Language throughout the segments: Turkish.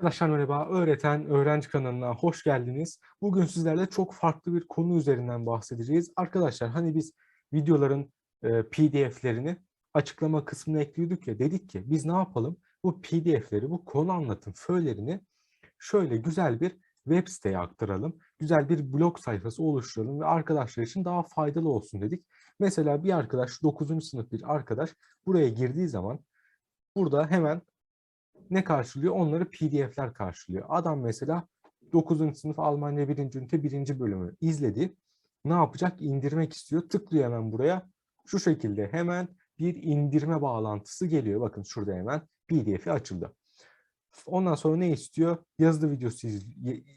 Arkadaşlar merhaba, Öğreten Öğrenci kanalına hoş geldiniz. Bugün sizlerle çok farklı bir konu üzerinden bahsedeceğiz. Arkadaşlar hani biz videoların e, PDF'lerini açıklama kısmına ekliyorduk ya dedik ki biz ne yapalım? Bu PDF'leri, bu konu anlatım föylerini şöyle güzel bir web siteye aktaralım. Güzel bir blog sayfası oluşturalım ve arkadaşlar için daha faydalı olsun dedik. Mesela bir arkadaş, 9. sınıf bir arkadaş buraya girdiği zaman burada hemen ne karşılıyor? Onları PDF'ler karşılıyor. Adam mesela 9. sınıf Almanya 1. ünite 1. bölümü izledi. Ne yapacak? İndirmek istiyor. Tıklıyor hemen buraya. Şu şekilde hemen bir indirme bağlantısı geliyor. Bakın şurada hemen PDF'i açıldı. Ondan sonra ne istiyor? Yazılı videosu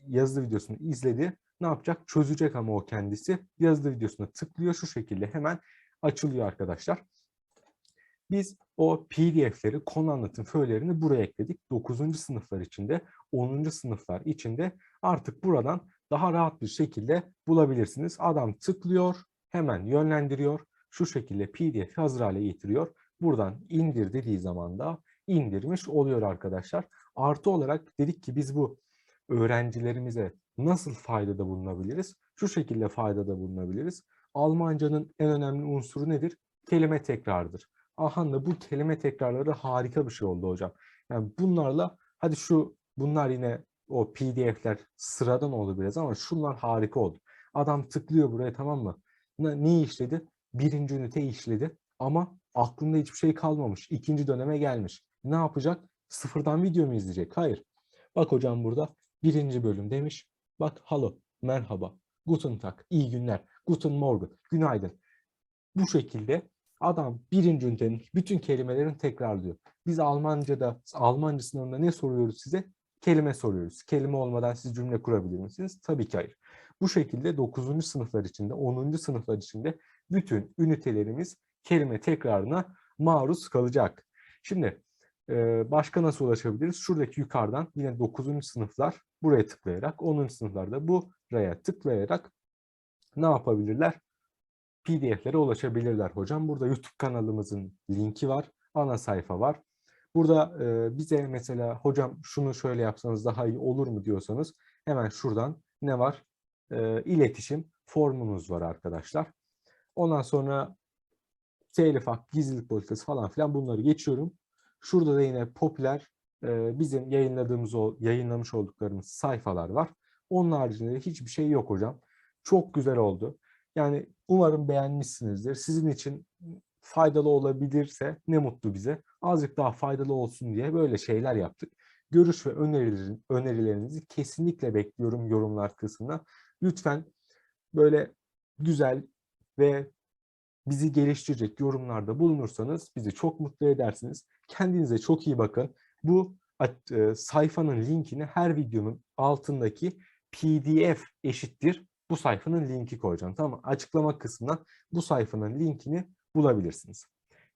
yazılı videosunu izledi. Ne yapacak? Çözecek ama o kendisi. Yazılı videosuna tıklıyor. Şu şekilde hemen açılıyor arkadaşlar. Biz o PDF'leri, konu anlatım föylerini buraya ekledik. 9. sınıflar içinde, 10. sınıflar içinde artık buradan daha rahat bir şekilde bulabilirsiniz. Adam tıklıyor, hemen yönlendiriyor. Şu şekilde PDF'i hazır hale getiriyor. Buradan indir dediği zaman da indirmiş oluyor arkadaşlar. Artı olarak dedik ki biz bu öğrencilerimize nasıl faydada bulunabiliriz? Şu şekilde faydada bulunabiliriz. Almancanın en önemli unsuru nedir? Kelime tekrardır. Ahan'da bu kelime tekrarları harika bir şey oldu hocam. Yani bunlarla hadi şu bunlar yine o PDF'ler sıradan oldu biraz ama şunlar harika oldu. Adam tıklıyor buraya tamam mı? Ne, işledi? Birinci ünite işledi ama aklında hiçbir şey kalmamış. İkinci döneme gelmiş. Ne yapacak? Sıfırdan video mu izleyecek? Hayır. Bak hocam burada birinci bölüm demiş. Bak halo, merhaba, guten tag, iyi günler, guten morgen, günaydın. Bu şekilde Adam birinci ünitenin bütün kelimelerini tekrarlıyor. Biz Almanca'da, Almanca sınavında ne soruyoruz size? Kelime soruyoruz. Kelime olmadan siz cümle kurabilir misiniz? Tabii ki hayır. Bu şekilde 9. sınıflar içinde, 10. sınıflar içinde bütün ünitelerimiz kelime tekrarına maruz kalacak. Şimdi e, başka nasıl ulaşabiliriz? Şuradaki yukarıdan yine 9. sınıflar buraya tıklayarak, 10. sınıflarda buraya tıklayarak ne yapabilirler? PDF'lere ulaşabilirler hocam. Burada YouTube kanalımızın linki var. Ana sayfa var. Burada e, bize mesela hocam şunu şöyle yapsanız daha iyi olur mu diyorsanız hemen şuradan ne var? E, iletişim formunuz var arkadaşlar. Ondan sonra telif hak, gizlilik politikası falan filan bunları geçiyorum. Şurada da yine popüler e, bizim yayınladığımız o yayınlamış olduklarımız sayfalar var. Onun haricinde hiçbir şey yok hocam. Çok güzel oldu. Yani umarım beğenmişsinizdir. Sizin için faydalı olabilirse ne mutlu bize. Azıcık daha faydalı olsun diye böyle şeyler yaptık. Görüş ve önerilerin, önerilerinizi kesinlikle bekliyorum yorumlar kısmına. Lütfen böyle güzel ve bizi geliştirecek yorumlarda bulunursanız bizi çok mutlu edersiniz. Kendinize çok iyi bakın. Bu e, sayfanın linkini her videonun altındaki PDF eşittir bu sayfanın linki koyacağım. Tamam? Açıklama kısmından bu sayfanın linkini bulabilirsiniz.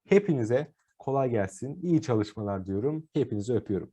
Hepinize kolay gelsin, iyi çalışmalar diyorum. Hepinizi öpüyorum.